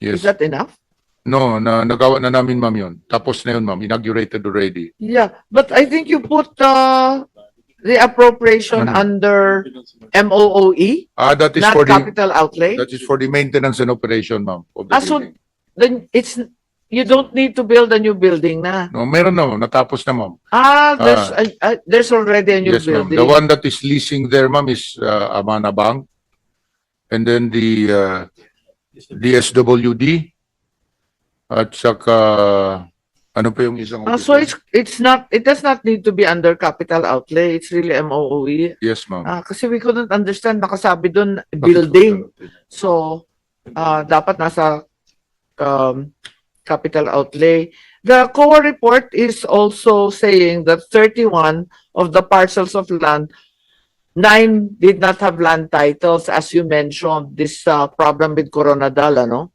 Is Yes. that enough? No, na nagawa na namin ma'am yun. Tapos na yun ma'am, inaugurated already. Yeah, but I think you put uh, the appropriation Ano? under MOOE, Ah, that is not for the, capital outlay. that is for the maintenance and operation ma'am. of the Ah, so building. then it's, you don't need to build a new building na. No, meron na ma'am, natapos na ma'am. Ah, there's, a- a- there's already a new Yes ma'am. building. The one that is leasing there ma'am is uh, Amana Bank. And then the uh, DSWD. At saka, ano pa yung isang? Ah, so it's, it's not, it does not need to be under capital outlay. It's really MOOE. Yes ma'am. Ah, kasi we couldn't understand, nakasabi doon, building. So, uh, dapat nasa um, capital outlay. The COA report is also saying that 31 of the parcels of land, nine did not have land titles, as you mentioned, this uh, problem with Coronadal, no?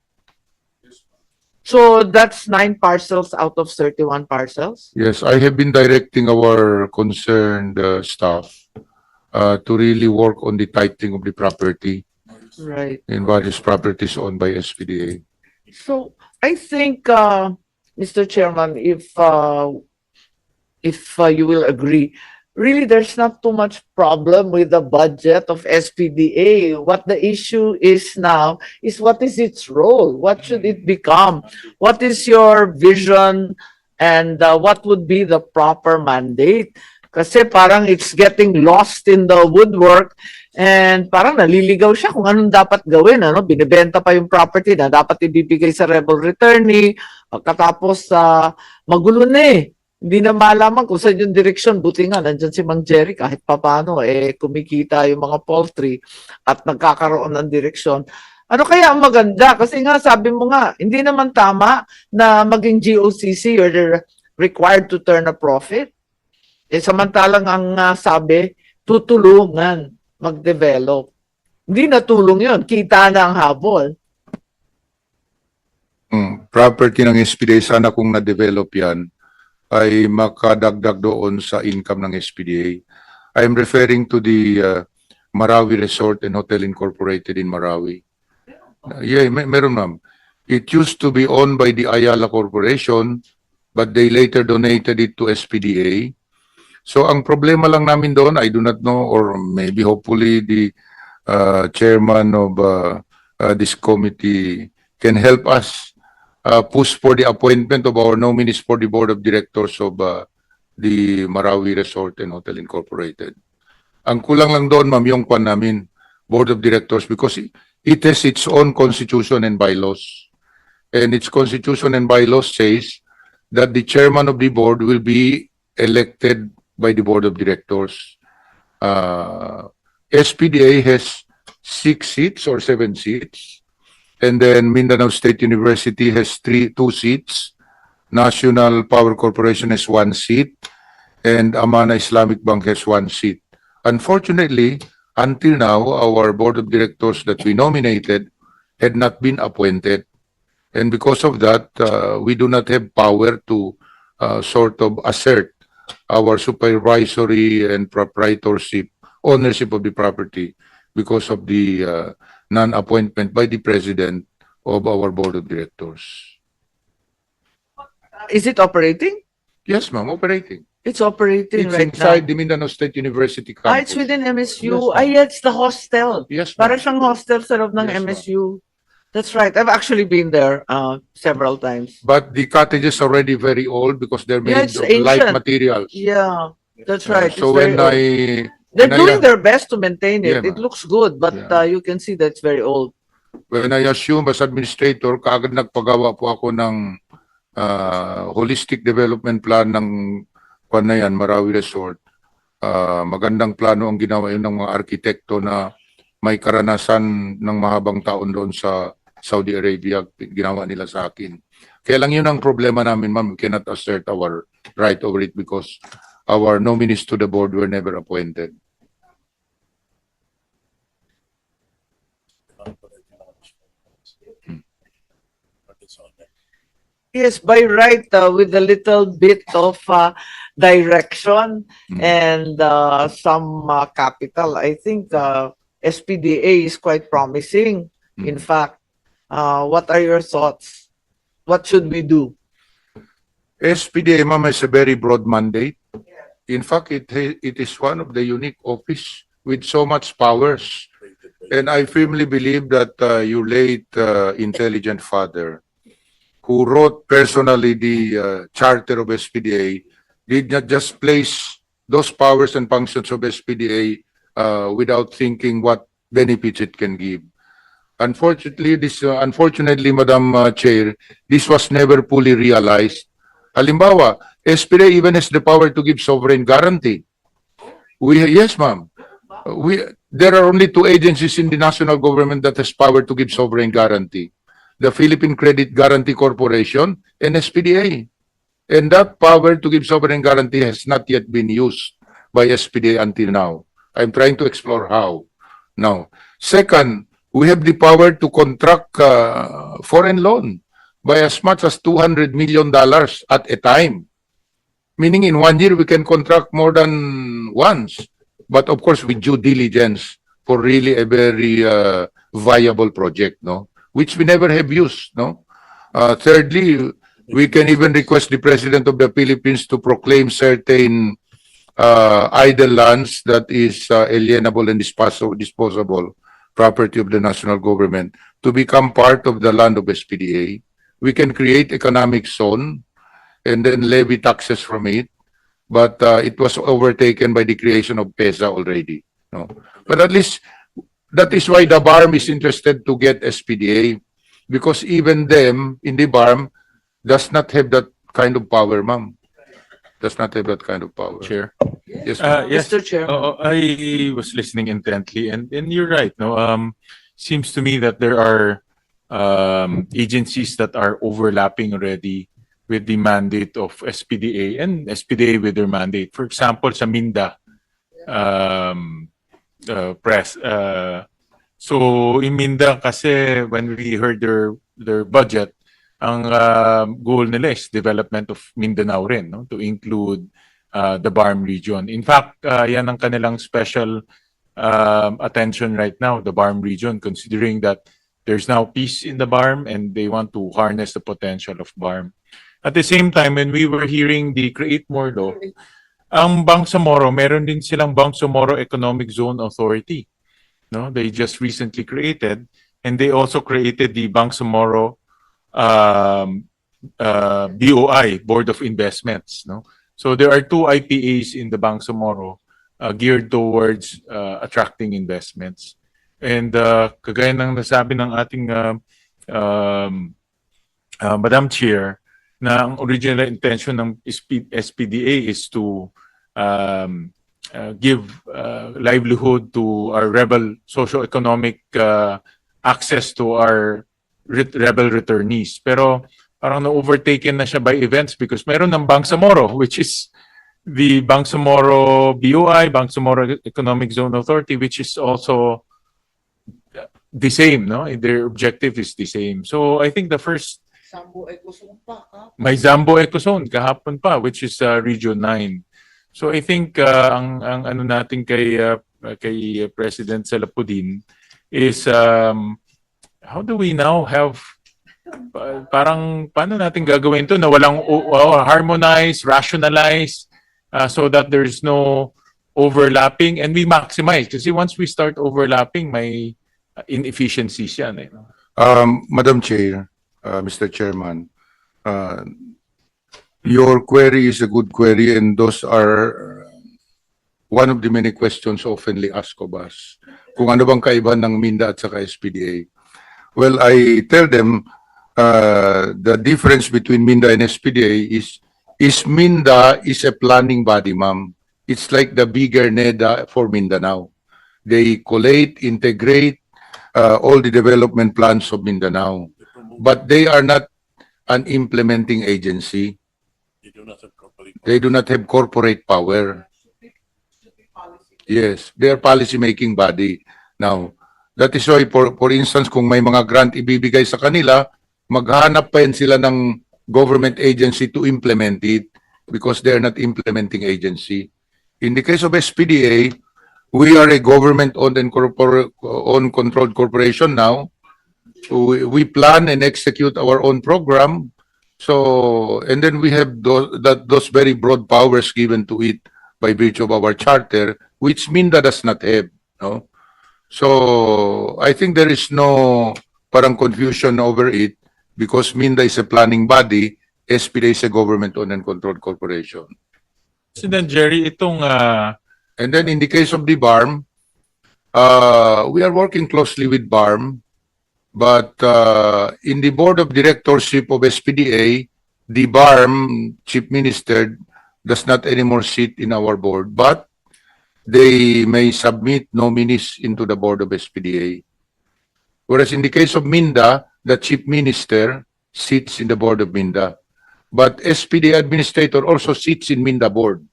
So that's nine parcels out of 31 parcels? Yes, I have been directing our concerned uh, staff uh, to really work on the titling of the property Right. in various properties owned by SPDA. So I think, uh, Mr. Chairman, if, uh, if uh, you will agree, really, there's not too much problem with the budget of SPDA. What the issue is now is what is its role? What should it become? What is your vision and uh, what would be the proper mandate? Kasi parang it's getting lost in the woodwork and parang naliligaw siya kung anong dapat gawin. Ano? Binibenta pa yung property na dapat ibibigay sa rebel returnee. Pagkatapos sa magulo na eh. Hindi na malaman kung saan yung direksyon. Buti nga, nandyan si Mang Jerry kahit papano, eh, kumikita yung mga poultry at nagkakaroon ng direksyon. Ano kaya ang maganda? Kasi nga, sabi mo nga, hindi naman tama na maging GOCC, you're required to turn a profit. Eh, samantalang ang ah, sabi, tutulungan mag-develop. Hindi na tulong yun. Kita na ang habol. Mm, property ng SPDA, sana kung na-develop yan, ay makadagdag doon sa income ng SPDA. I am referring to the uh, Marawi Resort and Hotel Incorporated in Marawi. Uh, yeah, may, meron ma'am. It used to be owned by the Ayala Corporation, but they later donated it to SPDA. So ang problema lang namin doon, I do not know, or maybe hopefully the uh, chairman of uh, uh, this committee can help us uh, push for the appointment of our nominees for the board of directors of uh, the Marawi Resort and Hotel Incorporated. Ang kulang lang doon, ma'am, yung kwan namin, board of directors, because it- has its own constitution and bylaws. And its constitution and bylaws says that the chairman of the board will be elected by the board of directors. Uh, SPDA has six seats or seven seats. And then Mindanao State University has three, two seats. National Power Corporation has one seat. And Amana Islamic Bank has one seat. Unfortunately, until now, our board of directors that we nominated had not been appointed. And because of that, uh, we do not have power to uh, sort of assert our supervisory and proprietorship, ownership of the property because of the uh, non-appointment by the president of our board of directors. Is it operating? Yes, ma'am, operating. It's operating It's right now. inside the Mindanao State University campus. Ah, it's within MSU. Yes, Ay, yeah, it's the hostel. Yes, Para ma'am. siyang hostel sa loob ng Yes, ma'am. MSU. That's right. I've actually been there uh, several times. But the cottages already very old because they're Yeah, made it's of light ancient. materials. Yeah, that's right. It's So very when old. I, They're when I- doing their best to maintain it. Yeah, It looks good, but Yeah. uh, you can see that it's very old. when I assume as administrator, kaagad nagpagawa po ako ng ah, holistic development plan ng kwan na yan, Marawi Resort. Ah, magandang plano ang ginawa yun ng mga arkitekto na may karanasan ng mahabang taon doon sa Saudi Arabia, ginawa nila sa akin. Kaya lang yun ang problema namin, ma'am. We cannot assert our right over it because our nominees to the board were never appointed. Yes, by right, uh, with a little bit of uh, direction Mm. and uh, some uh, capital, I think uh, SPDA is quite promising. In Mm. fact, Uh, what are your thoughts? What should we do? SPDA, ma'am, has a very broad mandate. In fact, it, it is one of the unique office with so much powers. And I firmly believe that uh, your late uh, intelligent father, who wrote personally the uh, charter of SPDA, did not just place those powers and functions of SPDA uh, without thinking what benefits it can give. Unfortunately, this uh, unfortunately, Madam uh, Chair, this was never fully realized. Halimbawa, SPDA even has the power to give sovereign guarantee. We yes, ma'am. We there are only two agencies in the national government that has power to give sovereign guarantee. The Philippine Credit Guarantee Corporation and SPDA. And that power to give sovereign guarantee has not yet been used by SPDA until now. I'm trying to explore how. Now, second, we have the power to contract uh, foreign loan by as much as 200 million dollars at a time. Meaning in one year, we can contract more than once. But of course, with due diligence for really a very uh, viable project, no? Which we never have used, no? Uh, thirdly, we can even request the President of the Philippines to proclaim certain uh, idle lands that is uh, alienable and disposable, property of the national government to become part of the land of SPDA. We can create economic zone and then levy taxes from it. But uh, it was overtaken by the creation of PESA already. No? But at least that is why the BARM is interested to get SPDA because even them in the BARM does not have that kind of power, ma'am. Does not have that kind of power. Chair. Yes, Uh, yes, Mr. Chair. Oo, I was listening intently and, and you're right, no? Um, seems to me that there are um, agencies that are overlapping already with the mandate of SPDA and SPDA with their mandate. For example, sa Minda, um, uh, press, uh, so in Minda kasi when we heard their, their budget, ang uh, goal nila is development of Mindanao rin, no? To include uh, the BARM region. In fact, uh, yan ang kanilang special um, attention right now, the BARM region, considering that there's now peace in the BARM and they want to harness the potential of BARM. At the same time, when we were hearing the Create More Law, ang Bangsamoro, meron din silang Bangsamoro Economic Zone Authority. No, they just recently created and they also created the Bangsamoro um, uh, BOI, Board of Investments, no? So there are two IPAs in the Bangsamoro uh, geared towards uh, attracting investments. And uh, kagaya ng nasabi ng ating uh, um, uh, Madam Chair, na ang original intention ng SP- SPDA is to um, uh, give uh, livelihood to our rebel socio-economic uh, access to our rebel returnees. Pero parang na-overtaken na siya by events because meron ng Bangsamoro, which is the Bangsamoro BOI, Bangsamoro Economic Zone Authority, which is also the same, no? Their objective is the same. So I think the first Sambo Ecosong pa, ha? may Zambo Ecozone kahapon pa which is uh, Region 9. So I think uh, ang ang ano natin kay uh, kay President Salapudin is um, how do we now have pa- parang paano natin gagawin to na walang o- harmonize, rationalize uh, so that there's no overlapping and we maximize kasi once we start overlapping may uh, inefficiencies yan eh. Um, Madam Chair, uh, Mr. Chairman, uh, your query is a good query and those are one of the many questions oftenly asked of us. Kung ano bang kaibahan ng MINDA at saka SPDA. Well, I tell them uh, the difference between MINDA and SPDA is is MINDA is a planning body, ma'am. It's like the bigger NEDA for Mindanao. They collate, integrate uh, all the development plans of Mindanao. But they are not an implementing agency. They do not have corporate power. Yes, they are policy-making body. Now, that is why, for, for instance, kung may mga grant ibibigay sa kanila, maghanap pa yan sila ng government agency to implement it because they are not implementing agency. In the case of SPDA, we are a government-owned and owned controlled corporation now. we, we plan and execute our own program. So, and then we have those, that, those very broad powers given to it by virtue of our charter, which Minda does not have, no? So, I think there is no parang confusion over it because Minda is a planning body, SPDA is a government-owned and controlled corporation. President Jerry, itong ah, And then in the case of the BARM, uh, we are working closely with BARM, but uh, in the board of directorship of SPDA, the BARM chief minister does not anymore sit in our board, but they may submit nominees into the board of SPDA. Whereas in the case of Minda, the chief minister sits in the board of Minda. But SPDA administrator also sits in Minda board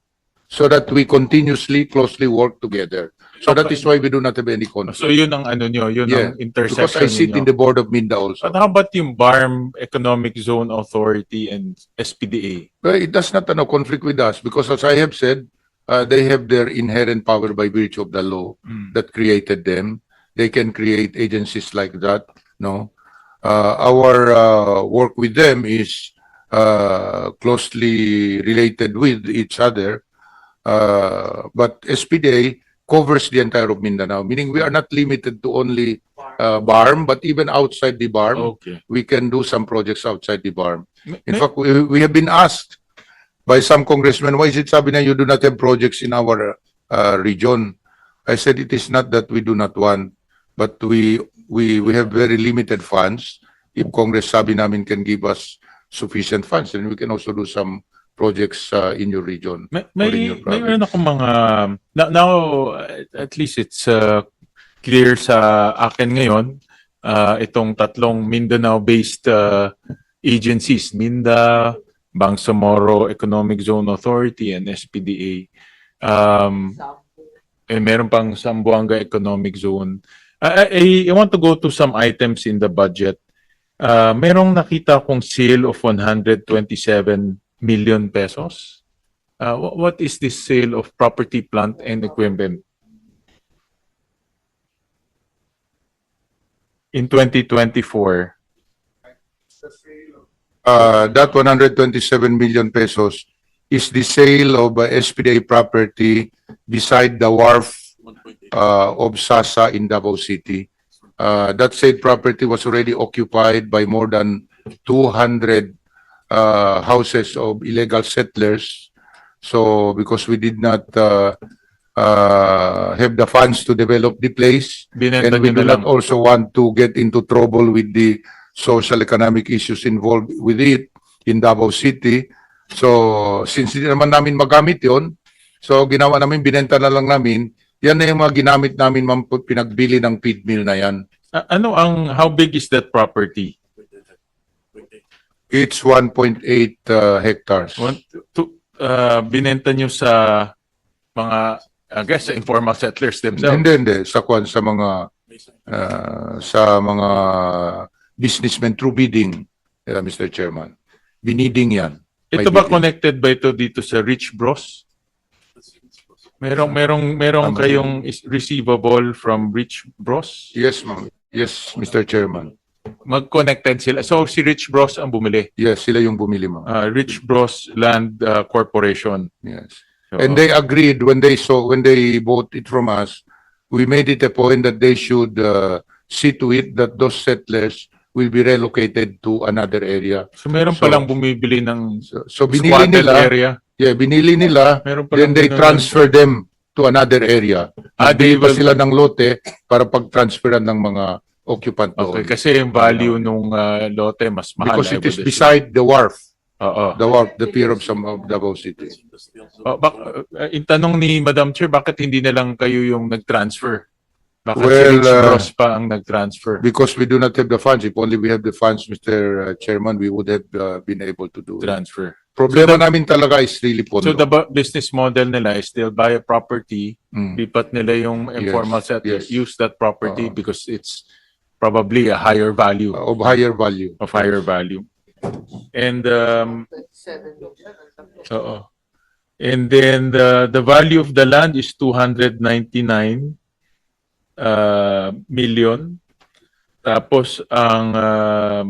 so that we continuously closely work together. So that is why we do not have any so conflict. yun ang ano nyo, yun Yeah, ang Because intersection I sit in the board of Minda also. But how about yung BARM, Economic Zone Authority and SPDA? Well, it does not ano, conflict with us because as I have said, uh, they have their inherent power by virtue of the law Mm. that created them. They can create agencies like that, no? Uh, our uh, work with them is uh, closely related with each other. Uh, but SPDA covers the entire of Mindanao, meaning we are not limited to only uh, BARM, but even outside the BARM, Okay. we can do some projects outside the BARM. In fact, we, we have been asked by some congressmen, why is it sabi na you do not have projects in our uh, region? I said it is not that we do not want, but we we we have very limited funds. If Congress sabi namin can give us sufficient funds, then we can also do some projects uh, in your region. May, Or in may, your province. meron akong mga, now, now, at least it's uh, clear sa akin ngayon, uh, itong tatlong Mindanao-based uh, agencies, Minda, Bangsamoro Economic Zone Authority, and SPDA. Um, and meron pang Sambuanga Economic Zone. I, I, I want to go to some items in the budget. Uh, merong nakita kong sale of 127 million pesos. Uh, wh- what is this sale of property, plant, and equipment? In 2024, Uh, that 127 million pesos is the sale of uh, SPDA property beside the wharf uh, of Sasa in Davao City. Uh, that said property was already occupied by more than 200 uh, houses of illegal settlers. So because we did not uh, uh, have the funds to develop the place, binenta and we do not also want to get into trouble with the social economic issues involved with it in Davao City. So, since hindi naman namin magamit yon, so ginawa namin, binenta na lang namin, yan na yung mga ginamit namin, ma'am, pinagbili ng feed mill na yan. A- ano ang, how big is that property? It's 1.8 uh, hectares. One, to, uh, binenta nyo sa mga, I guess, informal settlers themselves. Hindi, hindi. Sa kwan, sa mga, uh, sa mga businessmen through bidding, uh, Mr. Chairman. Biniding yan. Ito ba bidding. connected ba ito dito sa Rich Bros? Merong, merong, merong kayong is- receivable from Rich Bros? Yes, ma'am. Yes, Mr. Chairman. Mag-connected sila. So, si Rich Bros ang bumili. Yes, sila yung bumili, ma'am. Uh, Rich Bros Land uh, Corporation. Yes. So, And they agreed when they saw, when they bought it from us, we made it a point that they should uh, see to it that those settlers will be relocated to another area. so meron So- palang bumibili ng So, so binili nila, area. yeah, binili nila, Meron then they transfer them to another area. Ah, they will- sila ng lote para pag-transferan ng mga occupant Okay, doon. kasi yung value nung uh, lote mas mahal. Because I it is assume. beside the wharf, Oo. the wharf, the pier of some of Davao City. Oh, bak, uh, yung tanong ni Madam Chair, bakit hindi na lang kayo yung nag-transfer? Bakit si Well, Rich uh, Bros pa ang nag-transfer? Because we do not have the funds. If only we have the funds, Mr. Chairman, we would have uh, been able to do it. Transfer. Problema namin talaga is really pondo. So the bu- business model nila is they'll buy a property, Mm. lipat nila yung informal settlers, yes. use that property Oo. because it's probably a higher value, Of higher value. of higher value. And um, oo. And then the the value of the land is 299 uh, million. Tapos ang um,